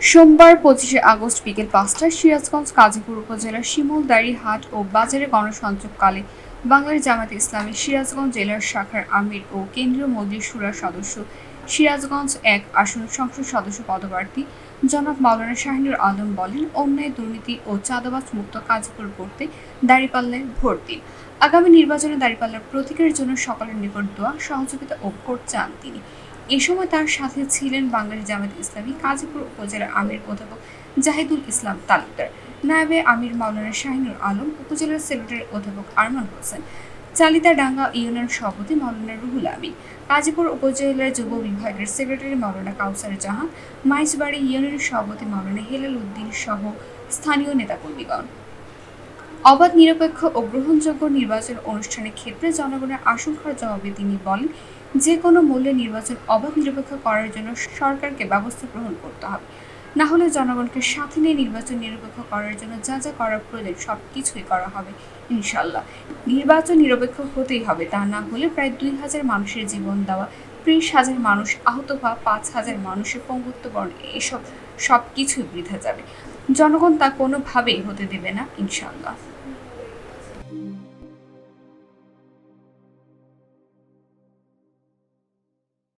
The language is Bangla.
সোমবার পঁচিশে আগস্ট বিকেল পাঁচটায় সিরাজগঞ্জ, কাজীপুর উপজেলার শিমুলদাড়ি হাট ও বাজারে গণসংযোগকালে বাংলার জামাতে ইসলামী সিরাজগঞ্জ জেলার শাখার আমির ও কেন্দ্রীয় মজলিস সুরার সদস্য সিরাজগঞ্জ এক আসন সংসদ সদস্য পদপ্রার্থী জনাব মাওলানা শাহিনুর আলম বলেন, অন্যায়, দুর্নীতি ও চাঁদাবাজ মুক্ত কাজীপুর করতে দাঁড়িপাল্লায় ভোট দিন। আগামী নির্বাচনে দাঁড়িপাল্লার প্রতীকের জন্য সকলের নিকট দোয়া, সহযোগিতা ও ভোট চান তিনি। এ সময় তার সাথে ছিলেন বাঙালি জামাত ইসলামী কাজীপুর উপজেলার আমির অধ্যাপক জাহিদুল ইসলাম তালুকদার, নায়েবে আমির মাওলানা শাহিনুর আলম উপজেলার সেক্রেটারি অধ্যাপক আরমান হোসেন চালিতাডাঙ্গা ইউনিয়ন সভাপতি মাওলানা রুহুল আমিন কাজীপুর উপজেলার যুব বিভাগের সেক্রেটারি মাওলানা কাউসার জাহান, মাইজবাড়ি ইউনিয়ন সভাপতি মাওলানা হেলাল উদ্দিন সহ স্থানীয় নেতাকর্মীগণ। অবাধ, নিরপেক্ষ ও গ্রহণযোগ্য নির্বাচন অনুষ্ঠানের ক্ষেত্রে জনগণের আশঙ্কার জবাবে তিনি বলেন যে কোনো মূল্যে নির্বাচন অবাধ নিরপেক্ষ করার জন্য সরকারকে ব্যবস্থা গ্রহণ করতে হবে। না হলে জনগণকে সাথে নিয়ে নির্বাচন নিরপেক্ষ করার জন্য যা যা করার প্রয়োজন সব কিছুই করা হবে ইনশাল্লাহ নির্বাচন নিরপেক্ষ হতেই হবে, তা না হলে প্রায় দুই হাজার মানুষের জীবন দেওয়া, ত্রিশ হাজার মানুষ আহত হওয়া, পাঁচ হাজার মানুষের পঙ্গুত্ব বরণ, এসব সব কিছুই বৃথা যাবে। জনগণ তা কোনোভাবেই হতে দেবে না ইনশাল্লাহ